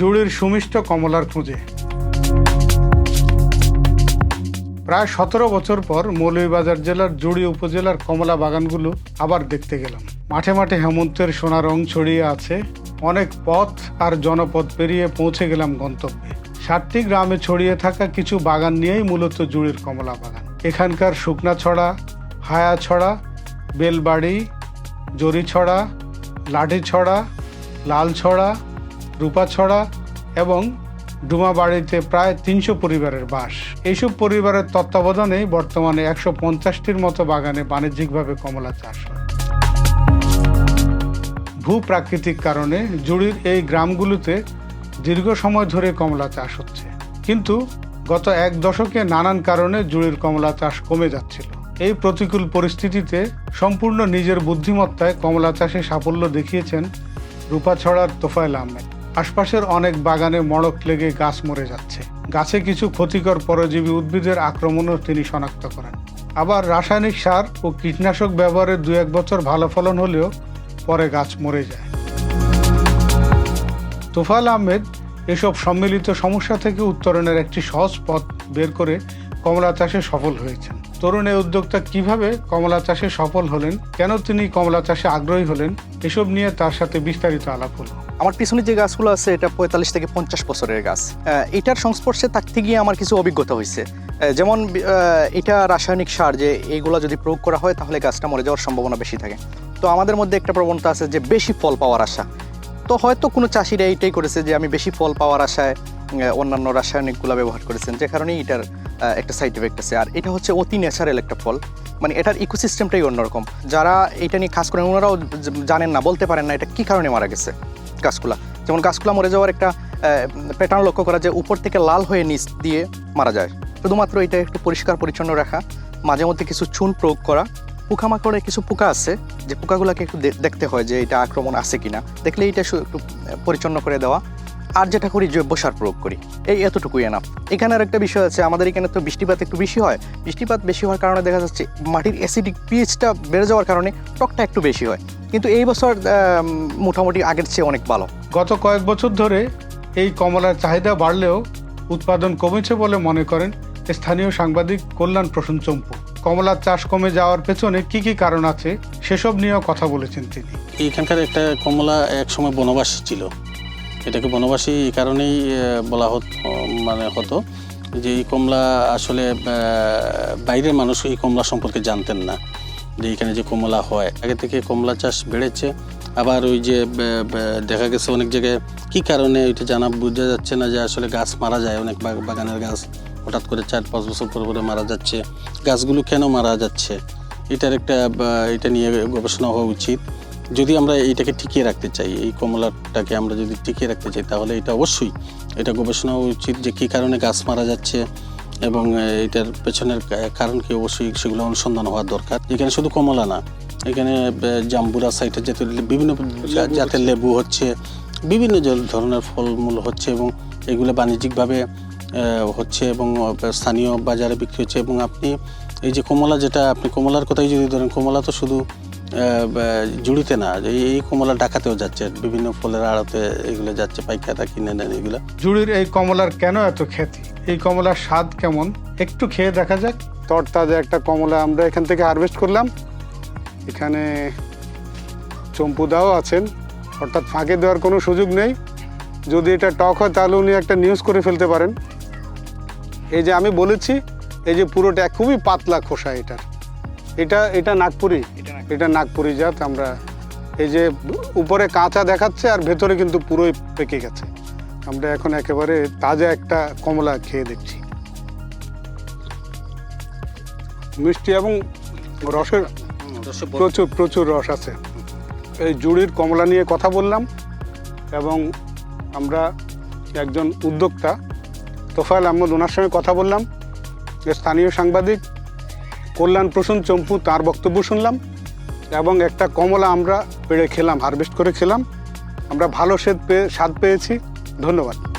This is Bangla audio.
জুড়ির সুমিষ্ট কমলার খুঁজে। প্রায় সতেরো বছর পর মৌলভীবাজার জেলার জুড়ি উপজেলার কমলা বাগানগুলো আবার দেখতে গেলাম। মাঠে মাঠে হেমন্তের সোনা রং ছড়িয়ে আছে, অনেক পথ আর জনপদ পেরিয়ে পৌঁছে গেলাম গন্তব্যে। সাতটি গ্রামে ছড়িয়ে থাকা কিছু বাগান নিয়েই মূলত জুড়ির কমলা বাগান। এখানকার শুকনাছড়া হায়াছড়া বেলবাড়ি জরিছড়া লাঠিছড়া লালছড়া রূপাছড়া এবং ডুমাবাড়িতে প্রায় তিনশো পরিবারের বাস। এইসব পরিবারের তত্ত্বাবধানে বর্তমানে একশো পঞ্চাশটির মতো বাগানে বাণিজ্যিকভাবে কমলা চাষ হয়। ভূপ্রাকৃতিক কারণে জুড়ির এই গ্রামগুলোতে দীর্ঘ সময় ধরে কমলা চাষ হচ্ছে। কিন্তু গত এক দশকে নানান কারণে জুড়ির কমলা চাষ কমে যাচ্ছিল। এই প্রতিকূল পরিস্থিতিতে সম্পূর্ণ নিজের বুদ্ধিমত্তায় কমলা চাষে সাফল্য দেখিয়েছেন রূপাছড়ার তোফায়েল আহমেদ। আশপাশের অনেক বাগানে মড়ক লেগে গাছ মরে যাচ্ছে। গাছে কিছু ক্ষতিকর পরজীবী উদ্ভিদের আক্রমণও তিনি শনাক্ত করেন। আবার রাসায়নিক সার ও কীটনাশক ব্যবহারে দু এক বছর ভালো ফলন হলেও পরে গাছ মরে যায়। তোফাল আহমেদ এসব সম্মিলিত সমস্যা থেকে উত্তরণের একটি সহজ পথ বের করে কমলা চাষে সফল হয়েছেন। তরুণ এই উদ্যোক্তা কীভাবে কমলা চাষে সফল হলেন, কেন তিনি কমলা চাষে আগ্রহী হলেন, এসব নিয়ে তার সাথে বিস্তারিত আলাপ হলো। আমার পিছনে যে গাছগুলো আছে, এটা পঁয়তাল্লিশ থেকে পঞ্চাশ বছরের গাছ। এটার সংস্পর্শে থাকতে গিয়ে আমার কিছু অভিজ্ঞতা হয়েছে। যেমন এটা রাসায়নিক সার যে এইগুলো যদি প্রয়োগ করা হয়, তাহলে গাছটা মরে যাওয়ার সম্ভাবনা বেশি থাকে। তো আমাদের মধ্যে একটা প্রবণতা আছে যে বেশি ফল পাওয়ার আশা। তো হয়তো কোনো চাষিরা এইটাই করেছে যে, আমি বেশি ফল পাওয়ার আশায় অন্যান্য রাসায়নিকগুলো ব্যবহার করেছেন, যে কারণেই এটার একটা সাইড এফেক্ট আছে। আর এটা হচ্ছে অতি ন্যাচারাল একটা ফল। মানে এটার ইকোসিস্টেমটাই অন্যরকম। যারা এটা নিয়ে কাজ করেন, ওনারাও জানেন না, বলতে পারেন না এটা কি কারণে মারা গেছে। গাছগুলা। যেমন গাছগুলা মরে যাওয়ার একটা প্যাটার্ন লক্ষ্য করা যায়, উপর থেকে লাল হয়ে নিচ দিয়ে মারা যায়। শুধুমাত্র এটা একটু পরিষ্কার পরিচ্ছন্ন রাখা, মাঝে মধ্যে কিছু চুন প্রয়োগ করা, পোকামাকড়ে কিছু পোকা আছে, যে পোকাগুলোকে একটু দেখতে হয় যে এটা আক্রমণ আছে কিনা। দেখলে এটা একটু পরিচ্ছন্ন করে দেওয়া। আর যেটা করি, জৈব সার প্রয়োগ করি। এই এতটুকুই এনাফ। এখানে আর একটা বিষয় আছে, আমাদের এখানে তো বৃষ্টিপাত একটু বেশি হয়। বৃষ্টিপাত বেশি হওয়ার কারণে দেখা যাচ্ছে মাটির অ্যাসিডিক পিএইচটা বেড়ে যাওয়ার কারণে টকটা একটু বেশি হয়। কিন্তু এই বছর মোটামুটি আগের চেয়ে অনেক ভালো। গত কয়েক বছর ধরে এই কমলার চাহিদা বাড়লেও উৎপাদন কমেছে বলে মনে করেন স্থানীয় সাংবাদিক কল্যাণ প্রসূন চম্পু। কমলার চাষ কমে যাওয়ার পেছনে কি কি কারণ আছে সেসব নিয়েও কথা বলেছেন তিনি। এখানকার একটা কমলা এক সময় বনবাসী ছিল। এটাকে বনবাসী এই কারণেই বলা হতো মানে হতো যে এই কমলা আসলে বাইরের মানুষ এই কমলা সম্পর্কে জানতেন না। যে এখানে যে কমলা হয়, আগে থেকে কমলা চাষ বেড়েছে। আবার ওই যে দেখা গেছে অনেক জায়গায় কি কারণে ওইটা জানা বোঝা যাচ্ছে না যে আসলে গাছ মারা যায়, অনেক বাগানের গাছ হঠাৎ করে চার, পাঁচ বছর পর পরে মারা যাচ্ছে। গাছগুলো কেন মারা যাচ্ছে? এটার একটা এটা নিয়ে গবেষণা হওয়া উচিত। যদি আমরা এইটাকে টিকিয়ে রাখতে চাই, এই কমলাটাকে আমরা যদি টিকিয়ে রাখতে চাই, তাহলে এটা অবশ্যই এটা গবেষণা হওয়া উচিত যে কী কারণে গাছ মারা যাচ্ছে এবং এটার পেছনের কারণ কি অবশ্যই সেগুলো অনুসন্ধান হওয়া দরকার। এখানে শুধু কমলা না এখানে জাম্বুরা সাইটের জাতীয় বিভিন্ন জাতের লেবু হচ্ছে বিভিন্ন ধরনের ফলমূল হচ্ছে এবং এগুলো বাণিজ্যিকভাবে হচ্ছে এবং স্থানীয় বাজারে বিক্রি হচ্ছে এবং আপনি এই যে কমলা যেটা আপনি কমলার কথাই যদি ধরেন কমলা তো শুধু জুড়িতে না এই এই কমলা ডাকাতেও যাচ্ছে বিভিন্ন ফলের আড়তে এগুলো যাচ্ছে পাইকাররা কিনে নেন এগুলো। জুড়ির এই কমলার কেন এত খ্যাতি এই কমলার স্বাদ কেমন? একটু খেয়ে দেখা যাক। তরতাজা একটা কমলা আমরা এখান থেকে হারভেস্ট করলাম। এখানে চম্পুদাও আছেন। অর্থাৎ ফাঁকে দেওয়ার কোনো সুযোগ নেই। যদি এটা টক হয় তাহলে উনি একটা নিউজ করে ফেলতে পারেন। এই যে আমি বলেছি এই যে পুরোটা খুবই পাতলা খোসা এটার এটা এটা নাগপুরি। এটা নাগপুরি জাত। আমরা এই যে উপরে কাঁচা দেখাচ্ছে আর ভেতরে কিন্তু পুরোই পেকে গেছে। আমরা এখন একেবারে তাজা একটা কমলা খেয়ে দেখছি। মিষ্টি এবং রসের প্রচুর প্রচুর রস আছে। এই জুড়ির কমলা নিয়ে কথা বললাম এবং আমরা একজন উদ্যোক্তা তোফায়েল আহমদ ওনার সঙ্গে কথা বললাম। স্থানীয় সাংবাদিক কল্যাণ প্রসূন চম্পু তার বক্তব্য শুনলাম এবং একটা কমলা আমরা পেড়ে খেলাম হারভেস্ট করে খেলাম। আমরা ভালো স্বাদ পেয়ে স্বাদ পেয়েছি। ধন্যবাদ।